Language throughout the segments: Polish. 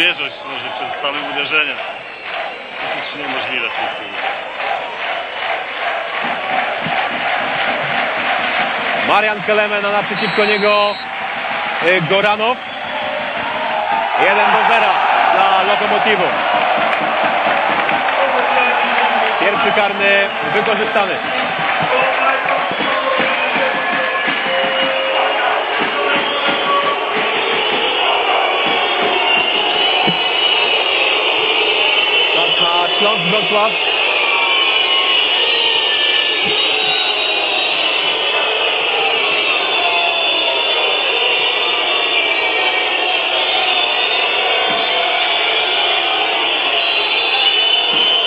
świeżość może przed samym uderzeniem. To jest niemożliwe w tej chwili. Marian Kelemen, a naprzeciwko niego y, Goranow. 1 do 0 dla Lokomotivu. Pierwszy karny wykorzystany. Wrocław.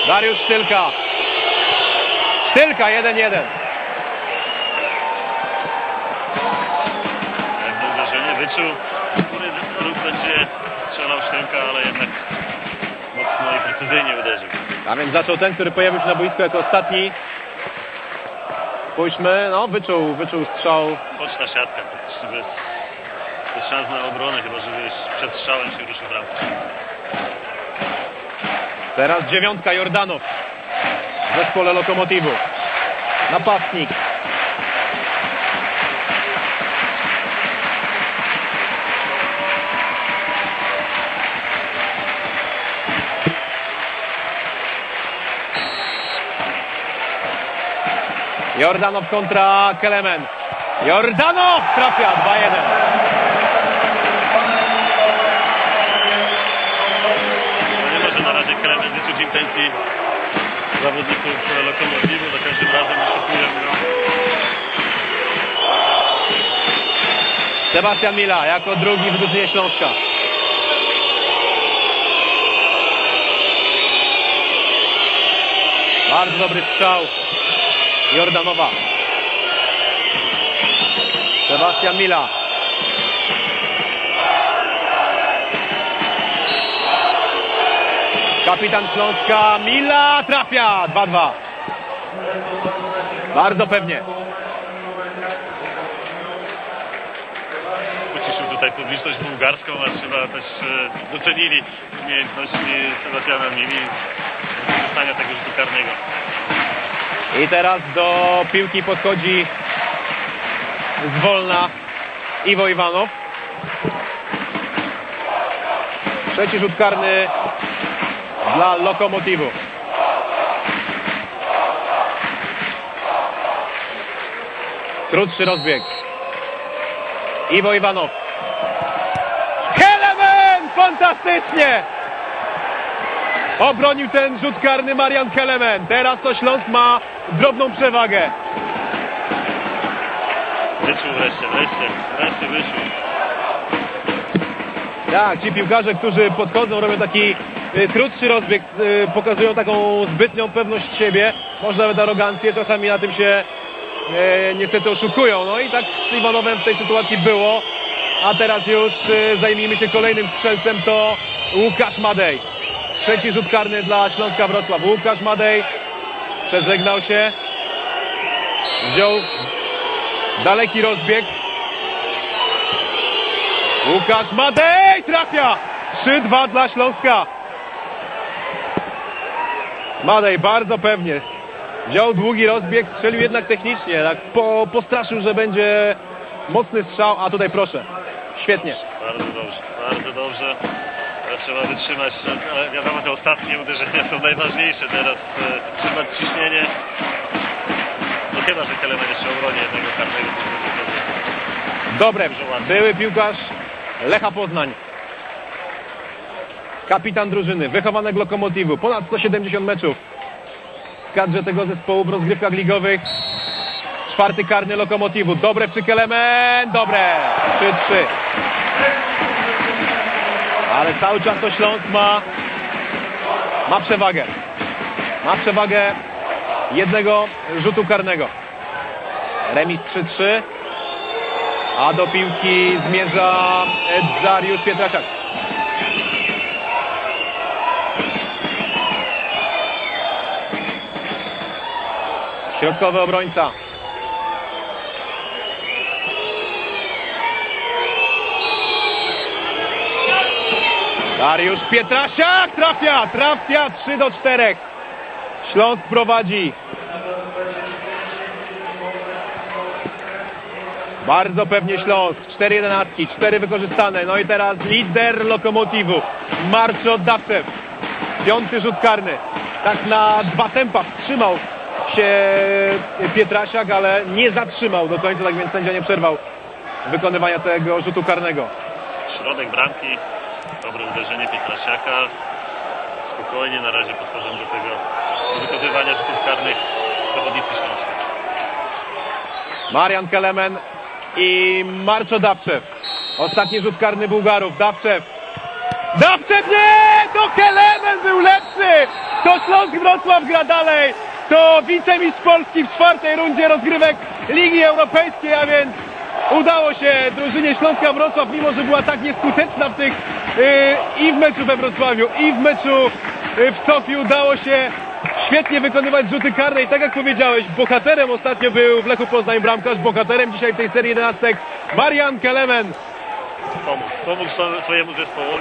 Dariusz Stylka. Stylka 1-1. Pewne uderzenie wyczuł, który ruch będzie strzelał Szczęka, ale jednak precyzyjnie uderzył. A więc zaczął ten, który pojawił się na boisku jako ostatni. Spójrzmy, no wyczuł, wyczuł strzał. Boczna siatka, żeby bez, bez szans na obronę, chyba że już przed strzałem się ruszył bramkę. Teraz dziewiątka Jordanow w zespole Lokomotivu. Napastnik. Jordanow kontra Kelemen. Jordanow trafia 2-1. No nie może na razie Kremen wyczuć intencji zawodników Lokomotivu, za każdym razem oszukują go. Sebastian Mila jako drugi w drużynie Śląska. Bardzo dobry strzał Jordanowa. Sebastian Mila. Kapitan Śląska Mila trafia 2-2. Bardzo pewnie. Uciszył tutaj publiczność bułgarską, a chyba też e, docenili umiejętności Sebastiana Mili wykorzystania tego rzutu karnego. I teraz do piłki podchodzi z wolna Iwo Iwanow. Trzeci rzut karny dla Lokomotivu. Krótszy rozbieg. Iwo Iwanow. Kelemen! Fantastycznie! Obronił ten rzut karny Marian Kelemen. Teraz to Śląsk ma drobną przewagę. Wyczuł wreszcie, wreszcie, wreszcie wyszło. Tak, ci piłkarze, którzy podchodzą, robią taki y, krótszy rozbieg, y, pokazują taką zbytnią pewność siebie, może nawet arogancję, czasami na tym się y, niestety oszukują. No i tak z Iwanowem w tej sytuacji było, a teraz już y, zajmijmy się kolejnym strzelcem, to Łukasz Madej. Trzeci rzut karny dla Śląska Wrocław. Łukasz Madej przeżegnał się, wziął daleki rozbieg, Łukasz Madej trafia! 3-2 dla Śląska. Madej bardzo pewnie. Wziął długi rozbieg, strzelił jednak technicznie. Tak po, postraszył, że będzie mocny strzał, a tutaj proszę. Świetnie. Bardzo dobrze, bardzo dobrze. Trzeba wytrzymać, ale wiadomo, te ostatnie uderzenia są najważniejsze teraz. E, trzymać ciśnienie. No chyba, że Kelemen jeszcze obroni jednego karnego. Dobre. Były piłkarz Lecha Poznań. Kapitan drużyny, wychowanek Lokomotivu. Ponad 170 meczów w kadrze tego zespołu w rozgrywkach ligowych. Czwarty karny Lokomotivu. Dobre przy Kelemen. Dobre. 3-3. Ale cały czas to Śląsk ma, ma przewagę. Ma przewagę jednego rzutu karnego. Remis 3-3. A do piłki zmierza Dariusz Pietraszak. Środkowy obrońca. Dariusz Pietrasiak trafia, trafia 3 do 4. Śląsk prowadzi. Bardzo pewnie Śląsk. 4 jedenastki, 4 wykorzystane. No i teraz lider lokomotywu. Marczo Dawcew. Piąty rzut karny. Tak na dwa tempa wstrzymał się Pietrasiak, ale nie zatrzymał do końca, tak więc sędzia nie przerwał wykonywania tego rzutu karnego. Środek bramki, dobre uderzenie Pietrasiaka. Spokojnie na razie podchodzą do tego do wykonywania rzutów karnych zawodnicy Śląska. Marian Kelemen i Marczo Dawczew. Ostatni rzut karny Bułgarów. Dawczew. Dawczew nie! To Kelemen był lepszy! To Śląsk Wrocław gra dalej! To wicemistrz Polski w czwartej rundzie rozgrywek Ligi Europejskiej, a więc udało się drużynie Śląska Wrocław, mimo że była tak nieskuteczna w tych i w meczu we Wrocławiu, i w meczu yy, w Sofii udało się świetnie wykonywać rzuty karne i tak jak powiedziałeś, bohaterem ostatnio był w Lechu Poznań bramkarz, bohaterem dzisiaj w tej serii 11 Marian Kelemen. Pomógł, pomógł swojemu zespołowi.